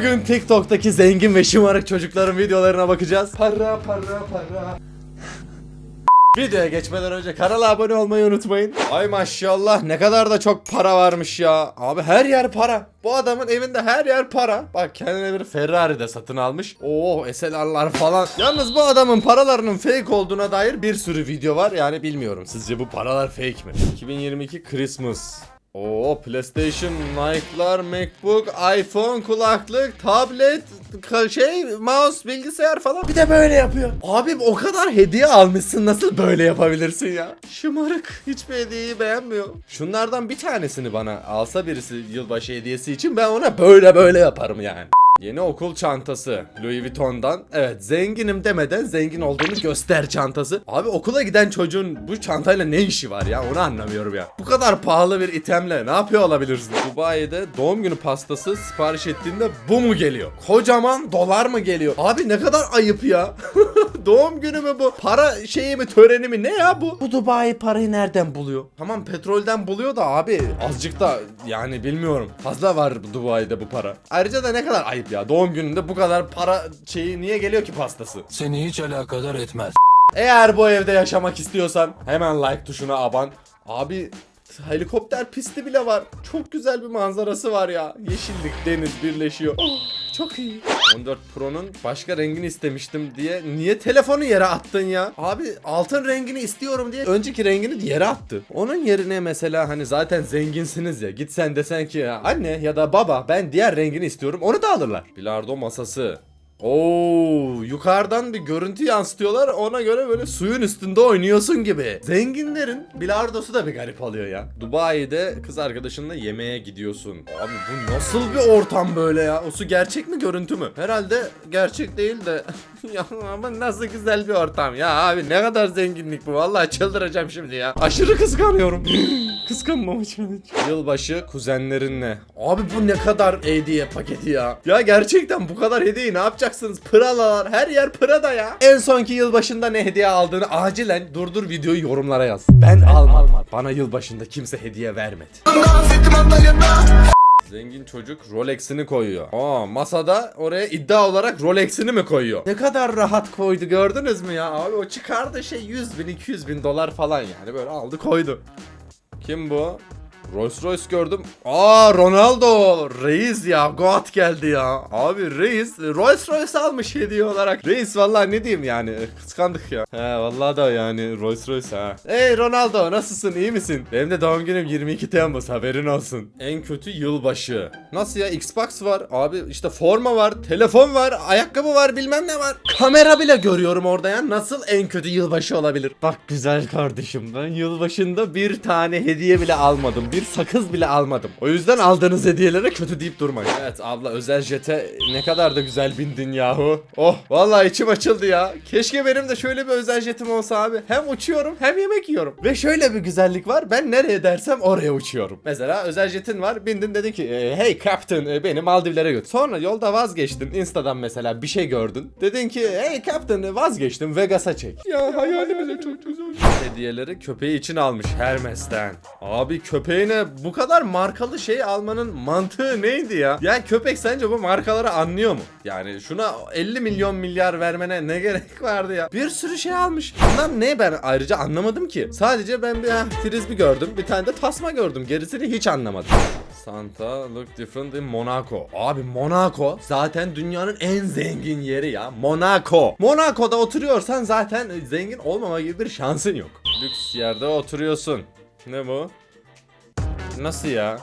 Bugün TikTok'taki zengin ve şımarık çocukların videolarına bakacağız. Para para para. Videoya geçmeden önce kanala abone olmayı unutmayın. Ay maşallah ne kadar da çok para varmış ya. Abi her yer para. Bu adamın evinde her yer para. Bak kendine bir Ferrari de satın almış. Oo SLR'lar falan. Yalnız bu adamın paralarının fake olduğuna dair bir sürü video var. Yani bilmiyorum. Sizce bu paralar fake mi? 2022 Christmas. Oo PlayStation, Nike'lar, MacBook, iPhone, kulaklık, tablet, şey, mouse, bilgisayar falan. Bir de böyle yapıyor. Abi o kadar hediye almışsın nasıl böyle yapabilirsin ya? Şımarık. Hiçbir hediyeyi beğenmiyor. Şunlardan bir tanesini bana alsa birisi yılbaşı hediyesi için ben ona böyle böyle yaparım yani. Yeni okul çantası Louis Vuitton'dan. Evet zenginim demeden zengin olduğunu göster çantası. Abi okula giden çocuğun bu çantayla ne işi var ya onu anlamıyorum ya. Bu kadar pahalı bir itemle ne yapıyor olabilirsin? Dubai'de doğum günü pastası sipariş ettiğinde bu mu geliyor? Kocaman dolar mı geliyor? Abi ne kadar ayıp ya. doğum günü mü bu? Para şeyi mi töreni mi ne ya bu? Bu Dubai parayı nereden buluyor? Tamam petrolden buluyor da abi azıcık da yani bilmiyorum. Fazla var Dubai'de bu para. Ayrıca da ne kadar ayıp ya. Doğum gününde bu kadar para şeyi niye geliyor ki pastası? Seni hiç alakadar etmez. Eğer bu evde yaşamak istiyorsan hemen like tuşuna aban. Abi helikopter pisti bile var. Çok güzel bir manzarası var ya. Yeşillik, deniz birleşiyor. Oh, çok iyi. 14 Pro'nun başka rengini istemiştim diye niye telefonu yere attın ya? Abi altın rengini istiyorum diye önceki rengini yere attı. Onun yerine mesela hani zaten zenginsiniz ya gitsen desen ki ya anne ya da baba ben diğer rengini istiyorum onu da alırlar. Bilardo masası. Oo, yukarıdan bir görüntü yansıtıyorlar. Ona göre böyle suyun üstünde oynuyorsun gibi. Zenginlerin bilardosu da bir garip oluyor ya. Dubai'de kız arkadaşınla yemeğe gidiyorsun. Abi bu nasıl bir ortam böyle ya? O su gerçek mi görüntü mü? Herhalde gerçek değil de. ya ama nasıl güzel bir ortam ya abi ne kadar zenginlik bu. Vallahi çıldıracağım şimdi ya. Aşırı kıskanıyorum. Kıskanmam için. Yılbaşı kuzenlerinle. Abi bu ne kadar hediye paketi ya. Ya gerçekten bu kadar hediyeyi ne yapacaksınız? Pıralalar her yer Prada ya. En sonki yılbaşında ne hediye aldığını acilen durdur videoyu yorumlara yaz. Ben, almadım. Bana yılbaşında kimse hediye vermedi. Zengin çocuk Rolex'ini koyuyor. Aa masada oraya iddia olarak Rolex'ini mi koyuyor? Ne kadar rahat koydu gördünüz mü ya? Abi o çıkardı şey 100 bin 200 bin dolar falan yani böyle aldı koydu. Kim bu? Rolls Royce gördüm. Aa Ronaldo. Reis ya. Goat geldi ya. Abi reis Rolls Royce almış hediye olarak. Reis vallahi ne diyeyim yani. Kıskandık ya. He vallahi da yani Rolls Royce ha. Hey Ronaldo nasılsın iyi misin? Benim de doğum günüm 22 Temmuz haberin olsun. En kötü yılbaşı. Nasıl ya Xbox var. Abi işte forma var. Telefon var. Ayakkabı var bilmem ne var. Kamera bile görüyorum orada ya. Nasıl en kötü yılbaşı olabilir? Bak güzel kardeşim ben yılbaşında bir tane hediye bile almadım. Bir sakız bile almadım. O yüzden aldığınız hediyelere kötü deyip durmayın. Evet abla özel jete ne kadar da güzel bindin yahu. Oh vallahi içim açıldı ya. Keşke benim de şöyle bir özel jetim olsa abi. Hem uçuyorum hem yemek yiyorum. Ve şöyle bir güzellik var. Ben nereye dersem oraya uçuyorum. Mesela özel jetin var. Bindin dedin ki "E, hey captain e, beni Maldivlere götür. Sonra yolda vazgeçtin. Insta'dan mesela bir şey gördün. Dedin ki hey captain e, vazgeçtim Vegas'a çek. Ya hayalim bile çok güzel. Hediyeleri köpeği için almış Hermes'ten. Abi köpeğine bu kadar markalı şey almanın mantığı neydi ya? Ya köpek sence bu markaları anlıyor mu? Yani şuna 50 milyon milyar vermene ne gerek vardı ya? Bir sürü şey almış. Bunlar ne ben ayrıca anlamadım ki. Sadece ben bir heh, frisbee gördüm. Bir tane de tasma gördüm. Gerisini hiç anlamadım. Santa look different in Monaco. Abi Monaco zaten dünyanın en zengin yeri ya. Monaco. Monaco'da oturuyorsan zaten zengin olmama gibi bir şansın yok. Lüks yerde oturuyorsun. Ne bu? Nasıl ya?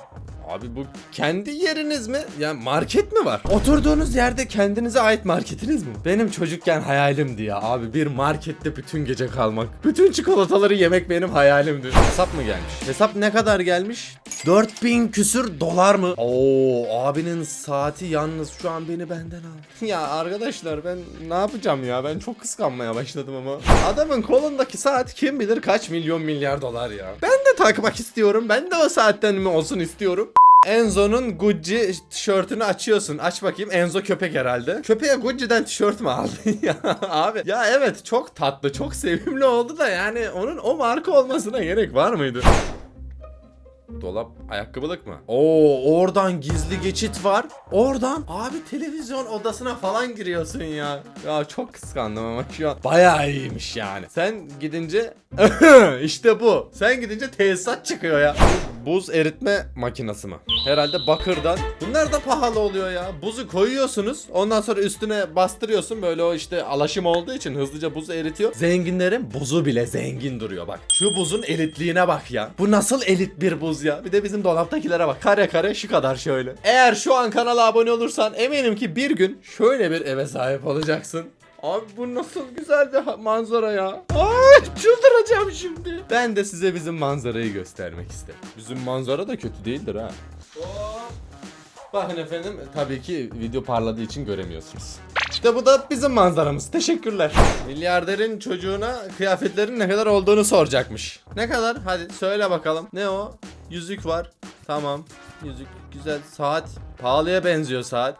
Abi bu kendi yeriniz mi? Ya market mi var? Oturduğunuz yerde kendinize ait marketiniz mi? Benim çocukken hayalimdi ya abi bir markette bütün gece kalmak. Bütün çikolataları yemek benim hayalimdi. Hesap mı gelmiş? Hesap ne kadar gelmiş? 4000 küsür dolar mı? Oo abinin saati yalnız şu an beni benden al. ya arkadaşlar ben ne yapacağım ya? Ben çok kıskanmaya başladım ama. Adamın kolundaki saat kim bilir kaç milyon milyar dolar ya. Ben de takmak istiyorum. Ben de o saatten mi olsun istiyorum. Enzo'nun Gucci tişörtünü açıyorsun. Aç bakayım. Enzo köpek herhalde. Köpeğe Gucci'den tişört mü aldın ya abi? Ya evet çok tatlı, çok sevimli oldu da yani onun o marka olmasına gerek var mıydı? Dolap ayakkabılık mı? Oo oradan gizli geçit var. Oradan abi televizyon odasına falan giriyorsun ya. Ya çok kıskandım ama şu an bayağı iyiymiş yani. Sen gidince işte bu. Sen gidince tesisat çıkıyor ya. Buz eritme makinesi mi? Herhalde bakırdan. Bunlar da pahalı oluyor ya. Buzu koyuyorsunuz. Ondan sonra üstüne bastırıyorsun. Böyle o işte alaşım olduğu için hızlıca buzu eritiyor. Zenginlerin buzu bile zengin duruyor bak. Şu buzun elitliğine bak ya. Bu nasıl elit bir buz ya. Bir de bizim dolaptakilere bak. Kare kare şu kadar şöyle. Eğer şu an kanala abone olursan eminim ki bir gün şöyle bir eve sahip olacaksın. Abi bu nasıl güzel bir manzara ya. Ay çıldıracağım şimdi. Ben de size bizim manzarayı göstermek isterim. Bizim manzara da kötü değildir ha. Bakın efendim tabii ki video parladığı için göremiyorsunuz. İşte bu da bizim manzaramız. Teşekkürler. Milyarderin çocuğuna kıyafetlerin ne kadar olduğunu soracakmış. Ne kadar? Hadi söyle bakalım. Ne o? Yüzük var. Tamam. Yüzük güzel. Saat. Pahalıya benziyor saat.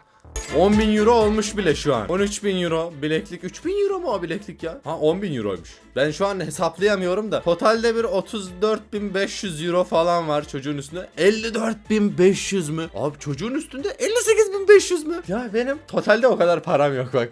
10 bin euro olmuş bile şu an. 13 bin euro bileklik. 3 bin euro mu o bileklik ya? Ha 10 bin euroymuş. Ben şu an hesaplayamıyorum da. Totalde bir 34 bin 500 euro falan var çocuğun üstünde. 54 bin 500 mü? Abi çocuğun üstünde 58 bin 500 mü? Ya benim totalde o kadar param yok bak.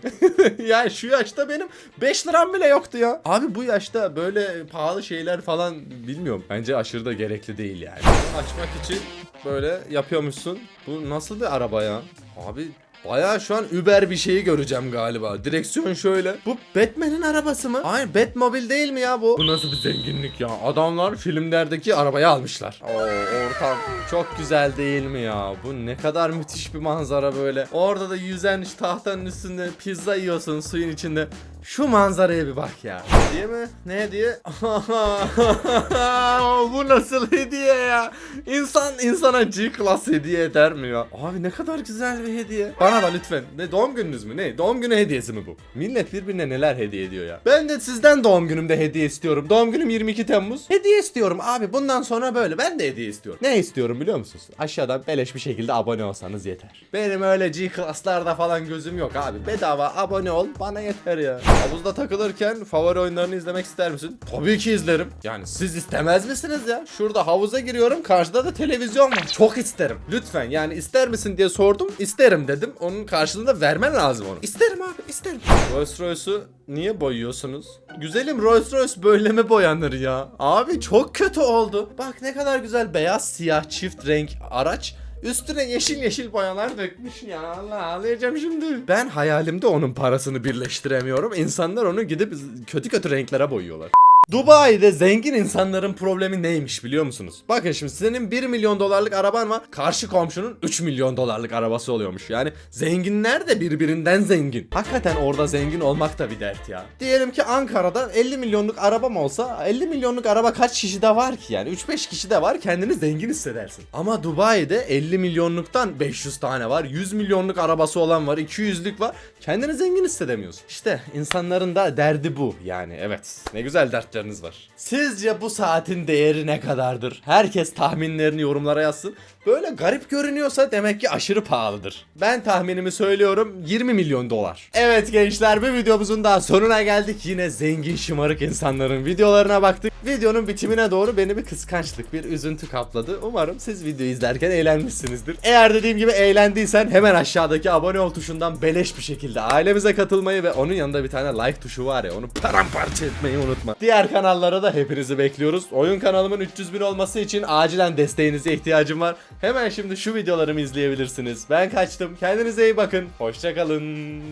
ya şu yaşta benim 5 liram bile yoktu ya. Abi bu yaşta böyle pahalı şeyler falan bilmiyorum. Bence aşırı da gerekli değil yani. Açmak için böyle yapıyormuşsun. Bu nasıl bir araba ya? Abi Baya şu an Uber bir şeyi göreceğim galiba. Direksiyon şöyle. Bu Batman'in arabası mı? Hayır Batmobile değil mi ya bu? Bu nasıl bir zenginlik ya? Adamlar filmlerdeki arabayı almışlar. Oo ortam çok güzel değil mi ya? Bu ne kadar müthiş bir manzara böyle. Orada da yüzen tahtanın üstünde pizza yiyorsun suyun içinde. Şu manzaraya bir bak ya. Hediye mi? Ne hediye? Bu nasıl hediye ya? İnsan insana G-Class hediye eder mi ya? Abi ne kadar güzel bir hediye. Bana da lütfen. Ne doğum gününüz mü? Ne? Doğum günü hediyesi mi bu? Millet birbirine neler hediye ediyor ya. Ben de sizden doğum günümde hediye istiyorum. Doğum günüm 22 Temmuz. Hediye istiyorum abi. Bundan sonra böyle. Ben de hediye istiyorum. Ne istiyorum biliyor musunuz? Aşağıdan beleş bir şekilde abone olsanız yeter. Benim öyle G-Class'larda falan gözüm yok abi. Bedava abone ol. Bana yeter ya. Havuzda takılırken favori oyunlarını izlemek ister misin? Tabii ki izlerim. Yani siz istemez misiniz ya? Şurada havuza giriyorum. Karşıda da televizyon var. Çok isterim. Lütfen yani ister misin diye sordum. İsterim dedim. Onun karşılığında vermen lazım onu. İsterim abi isterim. Rolls Royce'u niye boyuyorsunuz? Güzelim Rolls Royce böyle mi boyanır ya? Abi çok kötü oldu. Bak ne kadar güzel beyaz siyah çift renk araç. Üstüne yeşil yeşil boyalar dökmüş ya Allah ağlayacağım şimdi. Ben hayalimde onun parasını birleştiremiyorum. İnsanlar onu gidip kötü kötü renklere boyuyorlar. Dubai'de zengin insanların problemi neymiş biliyor musunuz? Bakın şimdi senin 1 milyon dolarlık araban var. Karşı komşunun 3 milyon dolarlık arabası oluyormuş. Yani zenginler de birbirinden zengin. Hakikaten orada zengin olmak da bir dert ya. Diyelim ki Ankara'da 50 milyonluk arabam olsa 50 milyonluk araba kaç kişide var ki yani 3-5 kişi de var kendini zengin hissedersin. Ama Dubai'de 50 milyonluktan 500 tane var. 100 milyonluk arabası olan var. 200'lük var. Kendini zengin hissedemiyorsun. İşte insanların da derdi bu yani evet. Ne güzel dertleriniz var. Sizce bu saatin değeri ne kadardır? Herkes tahminlerini yorumlara yazsın. Böyle garip görünüyorsa demek ki aşırı pahalıdır. Ben tahminimi söylüyorum 20 milyon dolar. Evet gençler bir videomuzun daha sonuna geldik. Yine zengin şımarık insanların videolarına baktık. Videonun bitimine doğru beni bir kıskançlık, bir üzüntü kapladı. Umarım siz videoyu izlerken eğlenmişsinizdir. Eğer dediğim gibi eğlendiysen hemen aşağıdaki abone ol tuşundan beleş bir şekilde ailemize katılmayı ve onun yanında bir tane like tuşu var ya onu paramparça etmeyi unutma. Diğer kanallara da hepinizi bekliyoruz. Oyun kanalımın 300 bin olması için acilen desteğinize ihtiyacım var. Hemen şimdi şu videolarımı izleyebilirsiniz. Ben kaçtım. Kendinize iyi bakın. Hoşçakalın.